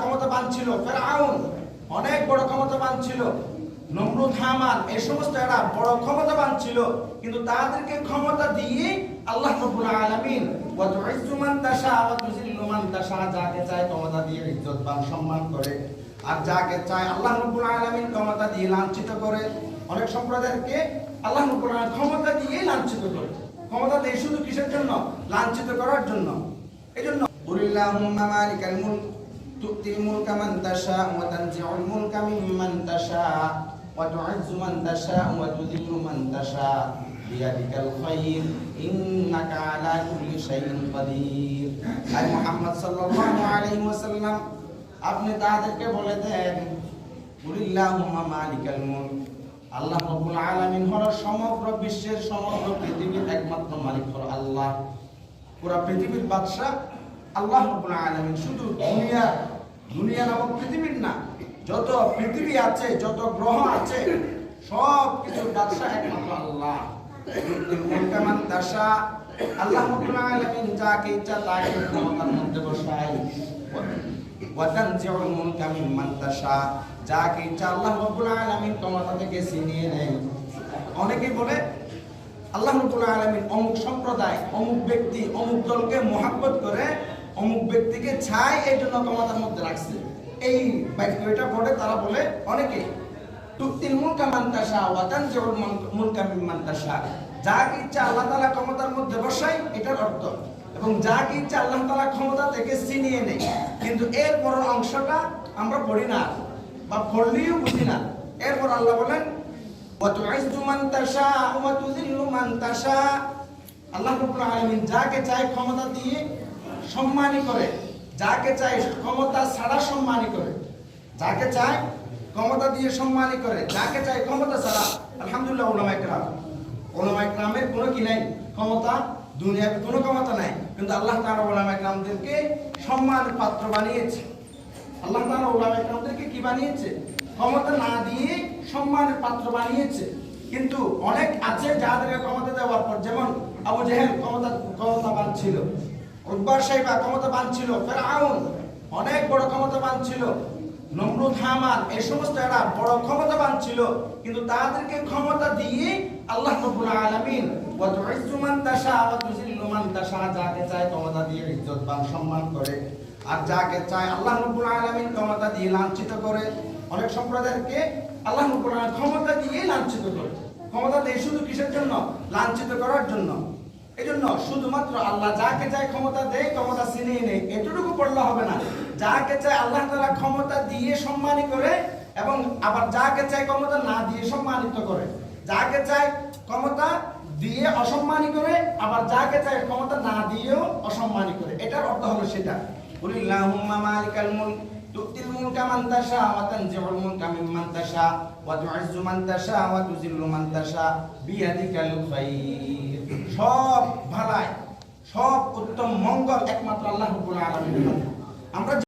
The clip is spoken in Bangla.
ক্ষমতাবান ছিল, ফেরাউন অনেক বড় ক্ষমতাবান ছিল, নমরুদ, হামান সমস্ত এরা বড় ক্ষমতাবান ছিল, কিন্তু তাদেরকে ক্ষমতা দিয়ে আল্লাহ রাব্বুল আলামিন তাশা ওয়া তাশা যাকে চায় ক্ষমতা দিয়ে ইজ্জতবান সম্মান করে। আর যাকে চায় আল্লাহ রাব্বুল আলামিন ক্ষমতা দিয়ে লাঞ্ছিত করে। অনেক সম্প্রদায়কে আল্লাহ রাব্বুল আলামিন ক্ষমতা দিয়ে লাঞ্ছিত করে। ক্ষমতা দিয়ে শুধু কিসের জন্য? লাঞ্ছিত করার জন্য। এই জন্য মালিকাল মুলক تؤتي الملك من تشاء وتنزع الملك ممن تشاء وتعز من تشاء وتذل من تشاء بيدك الخير إنك على كل شيء قدير أي محمد صلى الله عليه وسلم আপনি তাদেরকে বলে দেন কুলিল্লাহুম্মা মালিকাল মুলক আল্লাহ রাব্বুল আলামিন হলো সমগ্র বিশ্বের সমগ্র পৃথিবীর একমাত্র মালিক হলো আল্লাহ পুরো পৃথিবীর বাদশা আল্লাহ আলামিন শুধু দুনিয়া দুনিয়া নামক পৃথিবীর না, যত পৃথিবী আছে, যত গ্রহ আছে সব কিছুর বাদশা একমাত্র আল্লাহ। আল্লাহ আলামিন বলে, আল্লাহ অমুক সম্প্রদায়, অমুক ব্যক্তি, অমুক দলকে মোহাব্বত করে অমুক ব্যক্তিকে ছাই এই জন্য তোমাদের মধ্যে রাখছে। এই বাক্যটা পড়ে তারা বলে অনেকে ওয়াতান যা ইচ্ছা আল্লাহ তালা ক্ষমতার মধ্যে বসাই এটার অর্থ। এবং যা ইচ্ছা আল্লাহ তালা ক্ষমতা থেকে ছিনিয়ে নেই কিন্তু এর অংশটা আমরা পড়ি না, বা পড়লেও বুঝি না। এরপর আল্লাহ বলেন আল্লাহ আলমিন যাকে চায় ক্ষমতা দিয়ে সম্মানী করে। যাকে চায় ক্ষমতা ছাড়া সম্মানী করে। যাকে চায় ক্ষমতা দিয়ে সম্মানী করে। যাকে চায় ক্ষমতা ছাড়া, আলহামদুলিল্লাহ ওলামা ইকরাম। ওলামা ইকরামের কোনো কি নাই? ক্ষমতা দুনিয়ার কোনো ক্ষমতা নাই। কিন্তু আল্লাহ তাআলা ওলামা ইকরামদেরকে সম্মানের পাত্র বানিয়েছে। আল্লাহ তাআলা ওলামা ইকরামদেরকে কি বানিয়েছে? ক্ষমতা না দিয়ে সম্মানের পাত্র বানিয়েছে। কিন্তু অনেক আছে যাদেরকে ক্ষমতা দেওয়ার পর, যেমন আবু জেহেল ক্ষমতা, ক্ষমতাবান ছিল। উদ্বার সাহেবা ক্ষমতাবান ছিল, ফেরাউন অনেক বড় ক্ষমতাবান ছিল, নমরুদ হামান এই সমস্ত এরা বড় ক্ষমতাবান ছিল, কিন্তু তাদেরকে ক্ষমতা দিয়ে আল্লাহ তুযিল্লু মান যাকে চায় ক্ষমতা দিয়ে ইজ্জতবান সম্মান করে, আর যাকে চায় আল্লাহ রাব্বুল আলামিন ক্ষমতা দিয়ে লাঞ্ছিত করে। অনেক সম্প্রদায়কে আল্লাহ রাব্বুল আলামিন ক্ষমতা দিয়ে লাঞ্ছিত করে। ক্ষমতা দেয় শুধু কিসের জন্য? লাঞ্ছিত করার জন্য। এজন্য শুধুমাত্র আল্লাহ যাকে চায় ক্ষমতা দেয়, ক্ষমতা ছিনিয়ে নেই। এতটুকু পড়লে হবে না। যাকে চায় আল্লাহ তালা ক্ষমতা দিয়ে সম্মানিত করে এবং আবার যাকে চায় ক্ষমতা না দিয়ে সম্মানিত করে। যাকে চায় ক্ষমতা দিয়ে অসম্মানী করে, আবার যাকে চায় ক্ষমতা না দিয়েও অসম্মানী করে। এটার অর্থ হলো সেটা। কুলিল্লাহুম্মা মালিকাল মুলক তুক্তিল মুলকা মান তাশা ওয়া তানজিউল মুলকা মিম্মান তাশা, ওয়া তু'izzu মান তাশা ওয়া তুযিল্লু মান তাশা বিয়াদিকাল খায়র সব ভালাই সব উত্তম মঙ্গল একমাত্র আল্লাহ আমরা